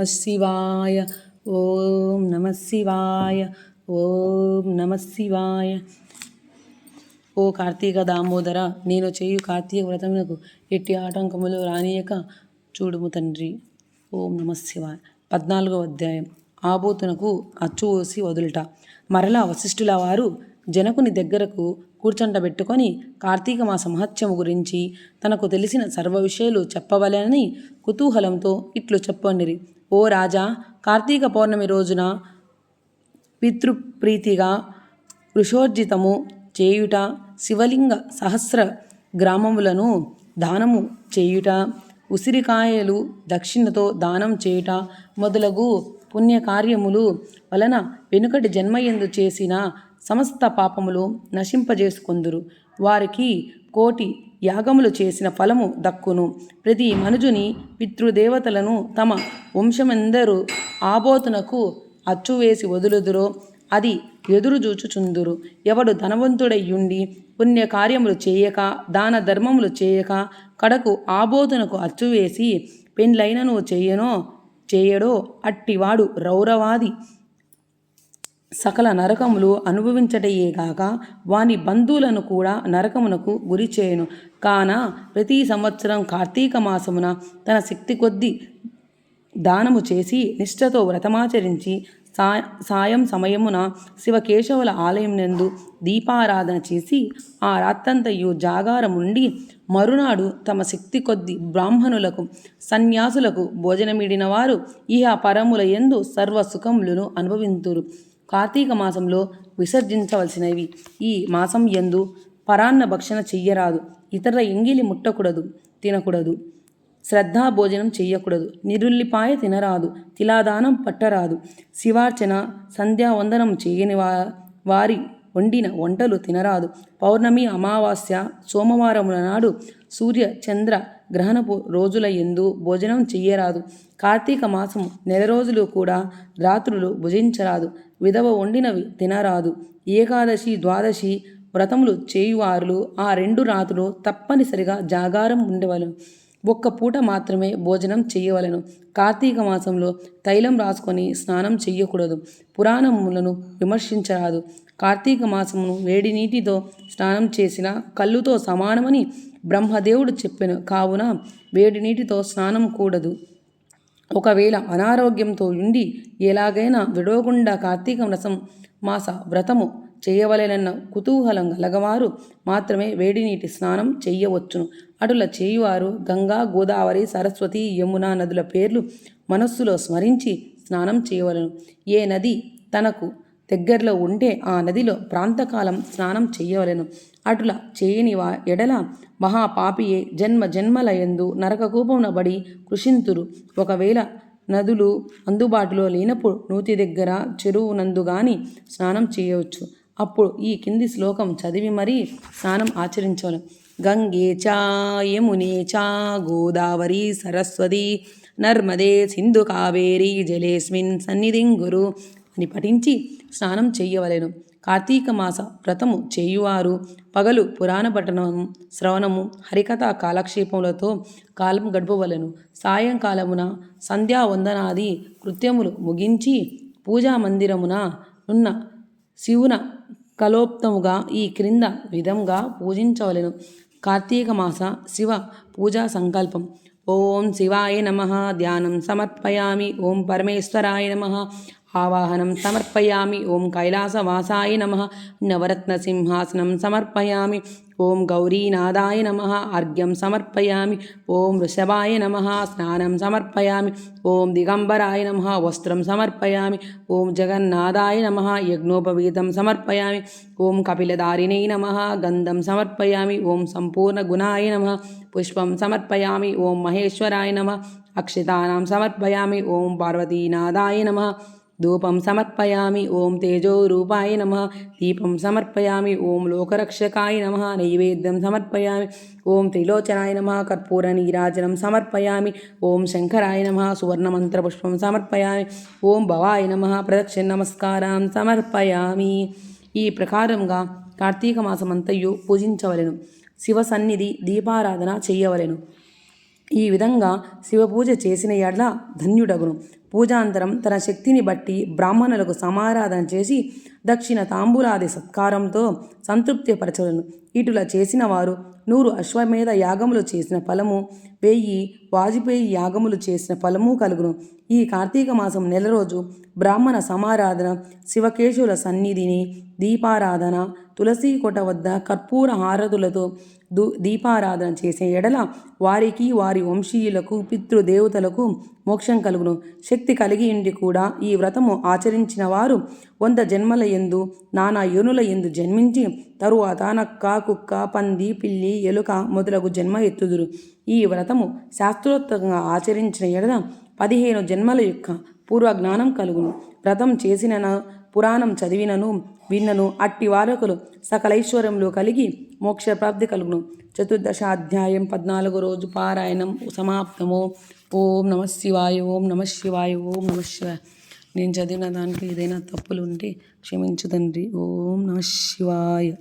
నమ శివాయ. ఓం నమ శివాయ. ఓం నమ శివాయ. ఓ కార్తీక దామోదర నేను చేయు కార్తీక వ్రతమునకు ఎట్టి ఆటంకములు రానియక చూడుము తండ్రి. ఓం నమ శివాయ. పద్నాలుగో అధ్యాయం. ఆబోతునకు అచ్చు ఓసి వదులుట. మరలా వశిష్ఠుల వారు జనకుని దగ్గరకు కూర్చొంటబెట్టుకొని కార్తీక మాస మహత్యము గురించి తనకు తెలిసిన సర్వ విషయాలు చెప్పవలెనని కుతూహలంతో ఇట్లు చెప్పండిరి. ఓ రాజా కార్తీక పౌర్ణమి రోజున పితృప్రీతిగా వృషోర్జితము చేయుట శివలింగ సహస్ర గ్రామములను దానము చేయుట ఉసిరికాయలు దక్షిణతో దానం చేయుట మొదలగు పుణ్యకార్యములు వలన వెనుకటి జన్మయందు చేసిన సమస్త పాపములు నశింపజేసుకొందురు. వారికి కోటి యాగములు చేసిన ఫలము దక్కును. ప్రతి మనుజుని పితృదేవతలను తమ వంశమెందరూ ఆబోతునకు అచ్చువేసి వదులుదురో అది ఎదురు చూచుచుందురు. ఎవడు ధనవంతుడయ్యుండి పుణ్యకార్యములు చేయక దాన ధర్మములు చేయక కడకు ఆబోతునకు అచ్చువేసి పెండ్లైనను చేయనో చేయడో అట్టివాడు రౌరవాది. సకల నరకములు అనుభవించటయేగాక వాని బంధువులను కూడా నరకమునకు గురి చేయను. కాన ప్రతి సంవత్సరం కార్తీక మాసమున తన శక్తి కొద్దీ దానము చేసి నిష్ఠతో వ్రతమాచరించి సా సాయం సమయమున శివకేశవుల ఆలయం నందు దీపారాధన చేసి ఆ రాత్రంతయు జాగారముండి మరునాడు తమ శక్తి కొద్ది బ్రాహ్మణులకు సన్యాసులకు భోజనమిడిన వారు ఇహ పరముల యందు సర్వ సుఖములను అనుభవింతురు. కార్తీక మాసంలో విసర్జించవలసినవి. ఈ మాసం ఎందు పరాన్న భక్షణ చెయ్యరాదు. ఇతర ఎంగిలి ముట్టకూడదు తినకూడదు. శ్రద్ధా భోజనం చెయ్యకూడదు. నిరుల్లిపాయ తినరాదు. తిలాదానం పట్టరాదు. శివార్చన సంధ్యావందనం చేయని వా వారి వండిన వంటలు తినరాదు. పౌర్ణమి అమావాస్య సోమవారముల నాడు సూర్య చంద్ర గ్రహణపు రోజుల ఎందు భోజనం చెయ్యరాదు. కార్తీక మాసం నెల రోజులు కూడా రాత్రులు భుజించరాదు. విధవ వండినవి తినరాదు. ఏకాదశి ద్వాదశి వ్రతములు చేయువారులు ఆ రెండు రాత్రులు తప్పనిసరిగా జాగారం ఉండవలను. ఒక్క పూట మాత్రమే భోజనం చేయవలెను. కార్తీక మాసంలో తైలం రాసుకొని స్నానం చేయకూడదు పురాణములను విమర్శించరాదు. కార్తీక మాసమును వేడి నీటితో స్నానం చేసిన కళ్ళుతో సమానమని బ్రహ్మదేవుడు చెప్పాను. కావున వేడి నీటితో స్నానం కూడదు. ఒకవేళ అనారోగ్యంతో ఉండి ఎలాగైనా విడవకుండా కార్తీక రసం మాస వ్రతము చేయవలెనన్న కుతూహలం గలగవారు మాత్రమే వేడి నీటి స్నానం చెయ్యవచ్చును. అటుల చేయువారు గంగా గోదావరి సరస్వతి యమున నదుల పేర్లు మనస్సులో స్మరించి స్నానం చేయవలను. ఏ నది తనకు దగ్గరలో ఉంటే ఆ నదిలో ప్రాంతకాలం స్నానం చేయవలను అటుల చేయని వా ఎడల మహాపాపియే జన్మ జన్మలయందు నరకకూపమునబడి కృషింతురు. ఒకవేళ నదులు అందుబాటులో లేనప్పుడు నూతి దగ్గర చెరువు నందు కానీ స్నానం చేయవచ్చు. అప్పుడు ఈ కింది శ్లోకం చదివి మరీ స్నానం ఆచరించవలను గంగే చా యమునే చా గోదావరి సరస్వతి నర్మదే సింధు కావేరి జలేస్మిన్ సన్నిధిం గురు అని పఠించి స్నానం చెయ్యవలెను కార్తీక మాస వ్రతము చేయువారు పగలు పురాణ పఠనము శ్రవణము హరికథ కాలక్షేపములతో కాలం గడపవలను. సాయంకాలమున సంధ్యావందనాది కృత్యములు ముగించి పూజా మందిరమున ఉన్న శివున కలోప్తముగా ఈ క్రింద విధంగా పూజించవలెను. కార్తీక మాస శివ పూజా సంకల్పం. ఓం శివాయ నమ. ధ్యానం సమర్పయామి. ఓం పరమేశ్వరాయ నమ. ఆవాహనం సమర్పయామి. ఓం కైలాసవాసాయ నమ. నవరత్నసింహాసనం సమర్పయామి. ఓం గౌరీనాథాయ నమ. అర్ఘ్యం సమర్పయామి. ఓం వృషభాయ నమ. స్నానం సమర్పయామి. ఓం దిగంబరాయ నమ. వస్త్రం సమర్పయామి. ఓం జగన్నాథాయ నమ. యజ్ఞోపవీతం సమర్పయామి. ఓం కపిలదారిణై నమ. గంధం సమర్పయామి. ఓం సంపూర్ణగుణాయ నమ. పుష్పం సమర్పయామి. ఓం మహేశ్వరాయ నమ. అక్షితానాం సమర్పయామి. ఓం పార్వతీనాథాయ నమ. ధూపం సమర్పయామి ఓం తేజోరూపాయ నమ. దీపం సమర్పయామి ఓం లోకరక్షకాయ నమ. నైవేద్యం సమర్పయామి ఓం త్రిలోచనాయ నమ. కర్పూర నీరాజనం సమర్పయామి ఓం శంకరాయ నమ. సువర్ణమంత్రపుష్పం సమర్పయామి ఓం భవాయ నమ. ప్రదక్షిణ నమస్కారం సమర్పయామి. ఈ ప్రకారంగా కార్తీక మాసమంతయు పూజించవలెను. శివ సన్నిధి దీపారాధన చేయవలెను. ఈ విధంగా శివపూజ చేసిన ఎడల ధన్యుడగును. పూజాంతరం తన శక్తిని బట్టి బ్రాహ్మణులకు సమారాధన చేసి దక్షిణ తాంబూలాది సత్కారంతో సంతృప్తిపరచలను. ఇటులా చేసిన వారు నూరు అశ్వమేధ యాగములు చేసిన ఫలము వెయ్యి వాజపేయి యాగములు చేసిన ఫలము కలుగును. ఈ కార్తీక మాసం నెల రోజు బ్రాహ్మణ సమారాధన శివకేశుల సన్నిధిని దీపారాధన తులసి కొట వద్ద కర్పూర హారతులతో దూ దీపారాధన చేసే ఎడల వారికి వారి వంశీయులకు పితృదేవతలకు మోక్షం కలుగును. శక్తి కలిగి ఉండి కూడా ఈ వ్రతము ఆచరించిన వారు వంద జన్మల ఎందు నానా యోనుల ఎందు జన్మించి తరువాత నక్క కుక్క పంది పిల్లి ఎలుక మొదలగు జన్మ ఎత్తుదురు. ఈ వ్రతము శాస్త్రోక్తంగా ఆచరించిన ఎడద పదిహేను జన్మల యొక్క పూర్వ జ్ఞానం కలుగును. వ్రతం చేసిన పురాణం చదివినను విన్నను అట్టి వారకులు సకలైశ్వర్యంలో కలిగి మోక్షప్రాప్తి కలుగును. చతుర్దశాధ్యాయం పద్నాలుగు రోజు పారాయణం సమాప్తము. ఓం నమ శివాయ ఓం నమ శివాయ ఓం నమ శివాయ నేను చదివిన దానికి ఏదైనా తప్పులు ఉంటే క్షమించు తండ్రి. ఓం నమ శివాయ.